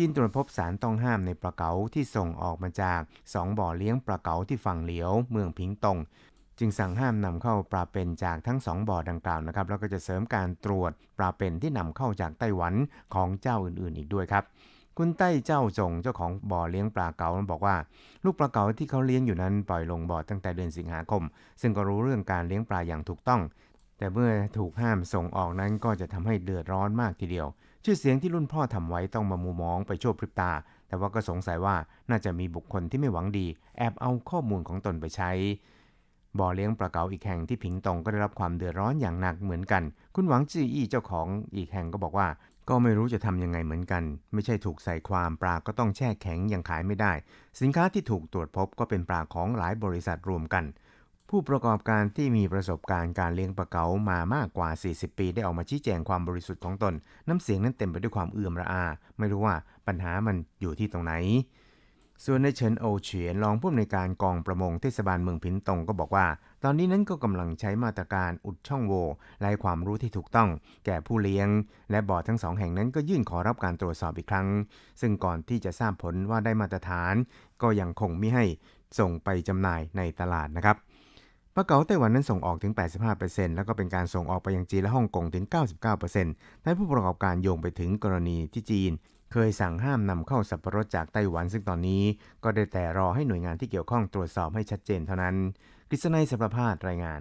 จีนตรวจพบสารต้องห้ามในปลาเก๋าที่ส่งออกมาจาก 2 บ่อเลี้ยงปลาเก๋าที่ฝั่งเหลียว เมืองพิงตง จึงสั่งห้ามนำเข้าปลาเป็นจากทั้ง 2 บ่อดังกล่าวนะครับ แล้วก็จะเสริมการตรวจปลาเป็นที่นำเข้าจากไต้หวันของเจ้าอื่นๆ อีกด้วยครับคุณไต้เจ้าจงเจ้าของบ่อเลี้ยงปลาเก๋าบอกว่า ลูกปลาเก๋าที่เขาเลี้ยงอยู่นั้นปล่อยลงบ่อตั้งแต่เดือนสิงหาคม ซึ่งก็รู้เรื่องการเลี้ยงปลาอย่างถูกต้อง แต่เมื่อถูกห้ามส่งออกนั้นก็จะทำให้เดือดร้อนมากทีเดียว ชื่อเสียงที่รุ่นพ่อทำไว้ต้องมามูมองไปชั่วพริบตา แต่ว่าก็สงสัยว่าน่าจะมีบุคคลที่ไม่หวังดี แอบเอาข้อมูลของตนไปใช้ บ่อเลี้ยงปลาเก๋าอีกแห่งที่ผิงตงก็ได้รับความเดือดร้อนอย่างหนักเหมือนกัน คุณหวังจื้ออี้เจ้าของอีกแห่งก็บอกว่า ก็ไม่รู้จะทำยังไงเหมือนกัน ไม่ใช่ถูกใส่ความปลาก็ต้องแช่แข็งยังขายไม่ได้ สินค้าที่ถูกตรวจพบก็เป็นปลาของหลายบริษัทรวมกัน ผู้ประกอบการที่มีประสบการณ์การเลี้ยงปลาเก๋ามามากกว่า 40 ปี ได้ออกมาชี้แจงความบริสุทธิ์ของตน น้ำเสียงนั้นเต็มไปด้วยความเอื่อมระอา ไม่รู้ว่าปัญหามันอยู่ที่ตรงไหน ส่วนในเฉินโอเฉียนรองผู้อำนวยการกองประมงเทศบาลเมืองพินตงก็บอกว่า ตอนนี้นั้นก็กำลังใช้มาตรการอุดช่องโหว่และให้ความรู้ที่ถูกต้อง แก่ผู้เลี้ยง และบ่อทั้งสองแห่งนั้นก็ยื่นขอรับการตรวจสอบอีกครั้ง ซึ่งก่อนที่จะทราบผลว่าได้มาตรฐาน ก็ยังคงไม่ให้ส่งไปจำหน่ายในตลาดนะครับ ปะเก๋าไต้หวันนั้นส่งออกถึง 85%แล้วก็เป็นการส่งออกไปยังจีนและฮ่องกงถึง 99%และผู้ประกอบการโยงไปถึงกรณีที่จีน เคยสั่งห้ามนำเข้าสับปะรดจากไต้หวัน ซึ่งตอนนี้ก็ได้แต่รอให้หน่วยงานที่เกี่ยวข้องตรวจสอบให้ชัดเจนเท่านั้นกฤษณัยสัพพาสรายงาน